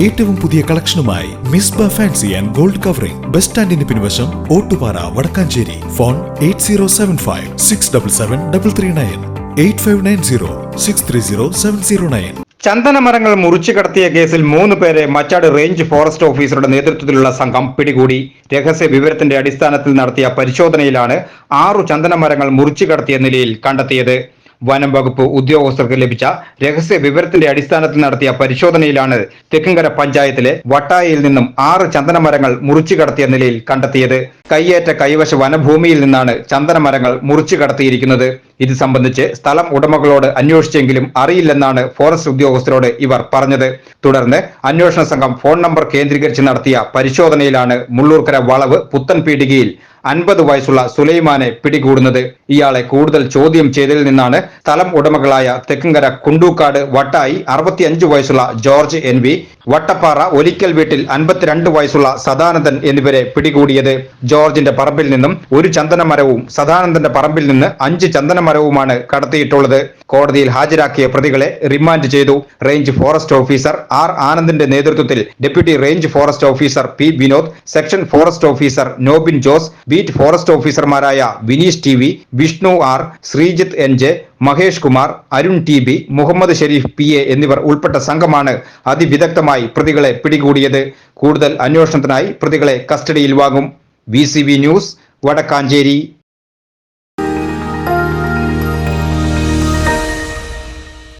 ഏറ്റവും പുതിയ കളക്ഷനുമായി Misba fancy and gold covering. Bus സ്റ്റാൻഡിന് പിൻവശം Ottupara Vadakkanchery. Phone eight zero seven five six double seven double three nine eight five nine zero six three zero seven zero nine. ചന്ദനമരങ്ങൾ മുറിച്ചു കടത്തിയ കേസിൽ മൂന്ന് പേരെ Machad range forest ഓഫീസറുടെ നേതൃത്വത്തിലുള്ള സംഘം പിടികൂടി. രഹസ്യ വിവരത്തിന്റെ അടിസ്ഥാനത്തിൽ നടത്തിയ പരിശോധനയിലാണ് ആറു ചന്ദനമരങ്ങൾ മുറിച്ചു കടത്തിയ നിലയിൽ കണ്ടെത്തിയത്. വനം വകുപ്പ് ഉദ്യോഗസ്ഥർക്ക് ലഭിച്ച രഹസ്യ വിവരത്തിന്റെ അടിസ്ഥാനത്തിൽ നടത്തിയ പരിശോധനയിലാണ് തെക്കുംകര പഞ്ചായത്തിലെ വട്ടായിൽ നിന്നും ആറ് ചന്ദനമരങ്ങൾ മുറിച്ചു കടത്തിയ നിലയിൽ കണ്ടെത്തിയത്. കയ്യേറ്റ കൈവശ വനഭൂമിയിൽ നിന്നാണ് ചന്ദനമരങ്ങൾ മുറിച്ചു കടത്തിയിരിക്കുന്നത്. ഇത് സംബന്ധിച്ച് സ്ഥലം ഉടമകളോട് അന്വേഷിച്ചെങ്കിലും അറിയില്ലെന്നാണ് ഫോറസ്റ്റ് ഉദ്യോഗസ്ഥരോട് ഇവർ പറഞ്ഞത്. തുടർന്ന് അന്വേഷണ സംഘം ഫോൺ നമ്പർ കേന്ദ്രീകരിച്ച് നടത്തിയ പരിശോധനയിലാണ് മുള്ളൂർക്കര വളവ് പുത്തൻ പീടികയിൽ അൻപത് വയസ്സുള്ള സുലൈമാനെ പിടികൂടുന്നത്. ഇയാളെ കൂടുതൽ ചോദ്യം ചെയ്തതിൽ നിന്നാണ് സ്ഥലം ഉടമകളായ തെക്കുംകര കുണ്ടൂക്കാട് വട്ടായി അറുപത്തിയഞ്ച് വയസ്സുള്ള George N V Vattappara Olickal വീട്ടിൽ അൻപത്തിരണ്ട് വയസ്സുള്ള സദാനന്ദൻ എന്നിവരെ പിടികൂടിയത്. ജോർജിന്റെ പറമ്പിൽ നിന്നും ഒരു ചന്ദനമരവും സദാനന്ദന്റെ പറമ്പിൽ നിന്ന് അഞ്ച് ചന്ദനമരവുമാണ് കടത്തിയിട്ടുള്ളത്. കോടതിയിൽ ഹാജരാക്കിയ പ്രതികളെ റിമാൻഡ് ചെയ്തു. റേഞ്ച് ഫോറസ്റ്റ് ഓഫീസർ ആർ ആനന്ദിന്റെ നേതൃത്വത്തിൽ deputy range forest officer P Vinod section forest officer Nobin Jose beat forest ഓഫീസർമാരായ Vineesh T V Vishnu R Sreejith N J Mahesh Kumar Arun T B Muhammad Sherif P A എന്നിവർ ഉൾപ്പെട്ട സംഘമാണ് അതിവിദഗ്ധമായി പ്രതികളെ പിടികൂടിയത്. കൂടുതൽ അന്വേഷണത്തിനായി പ്രതികളെ കസ്റ്റഡിയിൽ വാങ്ങും. V news Vadakkanchery.